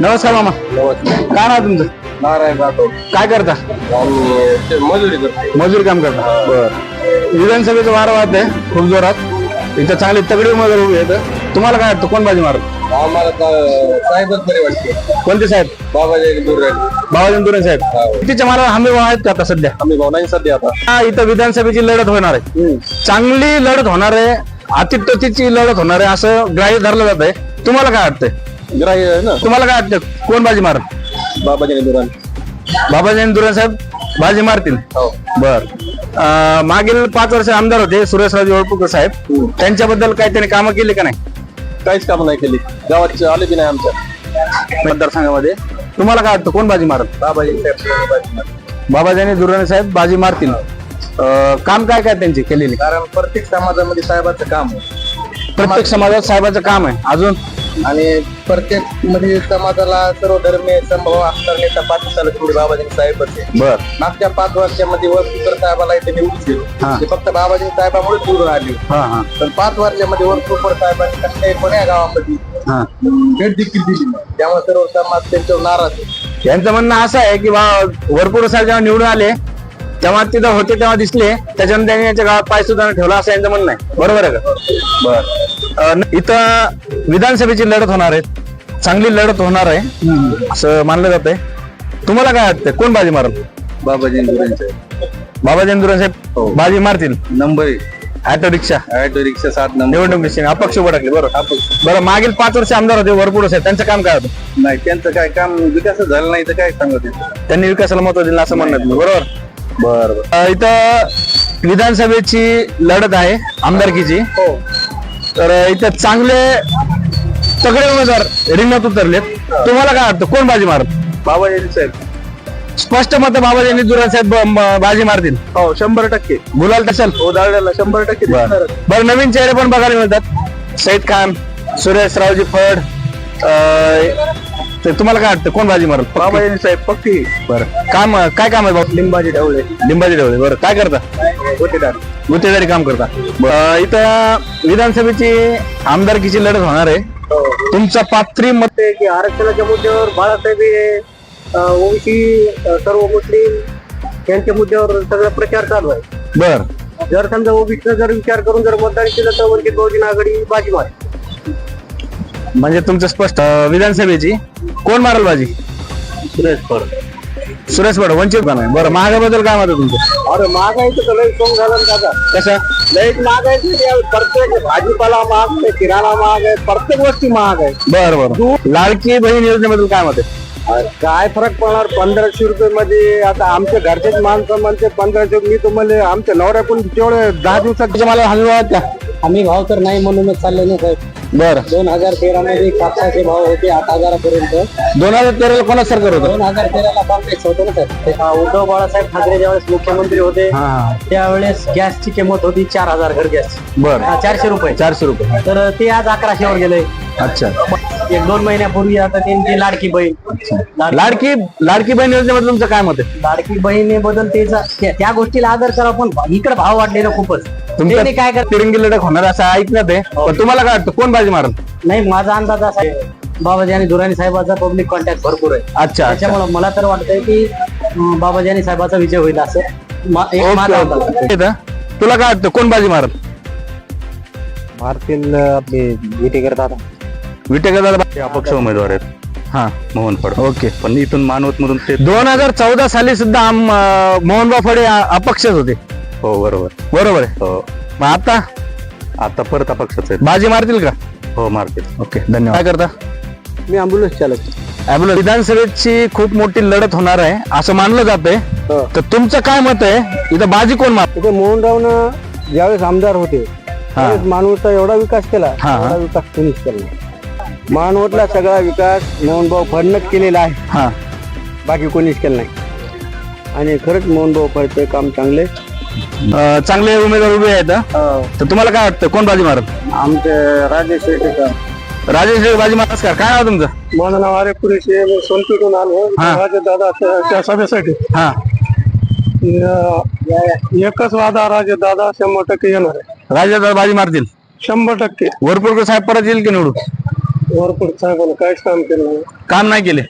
नमस्कार मामा. काय नाव तुमचं? नारायण राठोड. काय करता? आणि मजुरी करतो. मजूर काम करता. बर. विधानसभेचं वारं वाहत आहे खूप जोरात. इथं चांगली तगडी उमेदवार उभी आहेत. तुम्हाला काय वाटतं कोण बाजी मारत आम्हाला तर साहेबच बरे वाटते कोणते साहेब? बाबाजी दूर राहिले बाबाजी दुरे साहेब. तिच्या मला हमी भाव आहेत का आता सध्या? आम्ही भाऊ नाही सध्या आता. हा, इथं विधानसभेची लढत होणार आहे. चांगली लढत होणार आहे अतिटतीची लढत होणार आहे असं ग्राह्य धरलं जात आहे तुम्हाला काय वाटतंय? ग्राह्य आहे ना तुम्हाला काय वाटतं? कोण बाजी मारत बाबाजी दूर बाबाजी दुरे साहेब बाजी मारतील. हो. बर. अं, मागील पाच वर्ष आमदार होते सुरेशराव ओळपूकर साहेब. त्यांच्याबद्दल काही त्यांनी कामं केली का नाही? काहीच काम नाही केली. गावात आले बी नाही आमच्या. मतदारसंघामध्ये. तुम्हाला काय वाटतं? कोण बाजी मारत बाबाजी साहेब बाबाजानी दुर्राणी साहेब बाजी मारतील. अं, काम काय काय त्यांची केलेली? कारण प्रत्येक समाजामध्ये साहेबाचं काम आहे. प्रत्येक समाजात साहेबाचं काम आहे. अजून? आणि प्रत्येकमध्ये समाजाला सर्व धर्मीय नेता पाच दिवसाला थोडी बाबाजी साहेबच आहे बर. मागच्या पाच वर्षामध्ये वरपुकर साहेबाला इथे निवडून हा. ते फक्त बाबाजी साहेबामुळे निवडून आली. हा हा. पण पाच वर्षामध्ये वरपुकर साहेबांनी कसल्याही कोण्या गावामध्ये हा. भेट देखील दिली नाही. त्यामुळे सर्व समाज त्यांच्यावर नाराज आहे. यांचं म्हणणं असं आहे की बा वरपूर साहेब जेव्हा निवडून आले तेव्हा तिथं होते तेव्हा दिसले त्याच्यानंतर त्यांनी यांच्या गावात पाय सुद्धा नाही ठेवला असं यांचं म्हणणं आहे. बरोबर आहे का? बर. इथं विधानसभेची लढत होणार आहे. चांगली लढत होणार आहे. असं मानलं जात आहे तुम्हाला काय वाटतं कोण बाजी मारल? बाबाजी इंदुरांचे बाबाजी इंदुरे साहेब बाजी मारतील? Number auto rickshaw. Auto rickshaw सात नंबर. निवडणूक निश्चित. अपक्ष उभं टाकले बरोबर बरं मागील पाच वर्ष आमदार होते वरपूर साहेब त्यांचं काम काय होतं? नाही त्यांचं काय काम विकास झालं नाही तर काय सांगत? त्यांनी विकासाला महत्त्व दिलं असं म्हणणं आहे तुम्ही, बरोबर? बर बर. इथं विधानसभेची लढत आहे आमदारकीची. तर इथं चांगले तगडे उमेदवार रिंगणात उतरलेत. तुम्हाला काय वाटतं कोण बाजी मारत बाबाजी साहेब. स्पष्ट मत बाबाजी दुरा साहेब ब- बाजी मारतील. हो शंभर टक्के. गुलाल तसल हो दाळड्याला शंभर टक्के. बरं नवीन चेहरे पण बघायला मिळतात. सईद खान सुरेश रावजी फड अं, ते तुम्हाला काय वाटतं कोण बाजी मारत बाबाजी साहेब पक्की. बरं. काम काय काम आहे बाबा? लिंबाजी ढवळे. लिंबाजी डवळे बरं. काय करता? होतेदार गुत्तेदारी काम करता. अं, इथं विधानसभेची आमदारकीची लढत होणार आहे. तुमचा पात्री मत ते की आरक्षणाच्या मुद्द्यावर बाळासाहेब हे ओबीसी सर्व मुस्लिम यांच्या मुद्द्यावर सगळा प्रचार चालू आहे. बर. जर समजा ओबीसीचा जर विचार करून जर मतदान केलं तर वंचित बहुजन आघाडी बाजी मार म्हणजे तुमचं स्पष्ट अं, विधानसभेची कोण मारल बाजी? सुरेश फड. सुरेश बड वंचित का नाही बरं महागाबद्दल काय मत आहे तुमचं? अरे महागाईचं तर लई कम झालं ना दादा. कसं लई महागाई प्रत्येक भाजीपाला महाग आहे किराणा महाग आहे प्रत्येक गोष्टी महाग आहे. बरं बरं. लाडकी बहीण योजनेबद्दल काय मत आहे? अरे काय फरक पडणार? पंधराशे रुपये मध्ये आता आमच्या घरचेच माणसं म्हणते पंधराशे मी तुम्हाला आमच्या नवऱ्याकडून तेवढे दहा दिवसात त्याच्या मला आहेत का आम्ही भाव तर नाही म्हणूनच चालले नाही साहेब. बरं. दोन हजार तेरा मध्ये कापसाचे भाव होते आठ हजारापर्यंत. दोन हजार तेराला कोणा सरकार होतं? दोन हजार तेराला काँग्रेस होते ना सर उद्धव बाळासाहेब ठाकरे ज्यावेळेस मुख्यमंत्री होते हा हा. त्यावेळेस गॅसची किंमत होती चार हजार घर गॅस. बरं. चारशे रुपये. चारशे रुपये. तर ते आज अकराशेवर गेले अच्छा. एक दोन महिन्यापूर्वी आता त्यांची लाडकी बहीण. लाड- लाडकी लाडकी बहीण योजनेबद्दल तुमचं काय मत आहे? लाडकी बहिणीबद्दल तेचा त्या त्या गोष्टीला आदर करा पण इकडे भाव वाढले ना खूपच त्यांनी काय कर तिरंगी लढत होणार असं ऐकण्यात आहे पण तुम्हाला काय वाटतं कोण बाजी मारल? नाही माझा अंदाज असा आहे. बाबाजी आणि दुराणी साहेबाचा पब्लिक कॉन्टॅक्ट भरपूर आहे. अच्छा अच्छा. त्याच्यामुळे मला तर वाटतंय की अं, बाबाजी आणि साहेबाचा विजय होईल असं. मा- एक माझा अंदाज आहे. ओके इथं तुला काय वाटतं कोण बाजी मारल? मारतील आपले विटेकर दादा विटेकर ते अपक्ष उमेदवार आहेत. हा. मोहन फड. ओके. पण इथून मानवत मधून ते दोन हजार चौदा साली सुद्धा आम- अं, मोहनबा फडे अ- अपक्षच होते. हो बरोबर. बरोबर आहे. हो. मग आता? आता परत अपक्षच आहेत. बाजी मारतील का? हो मार्केट ओके धन्यवाद. काय करता? मी अँब्युलन्स चालक. ॲम्ब्युलन्स विधानसभेची खूप मोठी लढत होणार आहे असं मानलं जातंय. हो. तर तुमचं काय मत आहे? इथं बाजी कोण मार तिथे मोहनरावनं ज्यावेळेस आमदार होते त्यावेळेस मानवतचा एवढा विकास केला हा, हा. एवढा विकास कोणीच केला नाही. मानवतला सगळा विकास मोहनभाऊ फडणच केलेला आहे. हा. बाकी कोणीच केला नाही. आणि खरंच मोहनभाऊ फडचं काम चांगले. अं, चांगले उमेदवार उभे आहेत हं. तर तुम्हाला काय वाटतं कोण बाजी मारत आमचे राजेश शेटेकर राजेश बाजी मारत का? काय नाव तुमचं? माझं नाव अरे पुरेशे मी सोनपेठून आलो. हा. राजे दादा त्या सभेसाठी. हा. एकच वादा राजे दादा शंभर टक्के येणार आहे. राजेश बाजी मारतील? शंभर टक्के. वरपूरकर साहेब परत येईल की निवडून? वरपूड साहेबांना काहीच काम केलं नाही? काम नाही केले.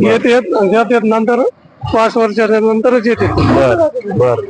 येत येत येत नंतर पाच वर्षाच्या नंतरच येते बर बर.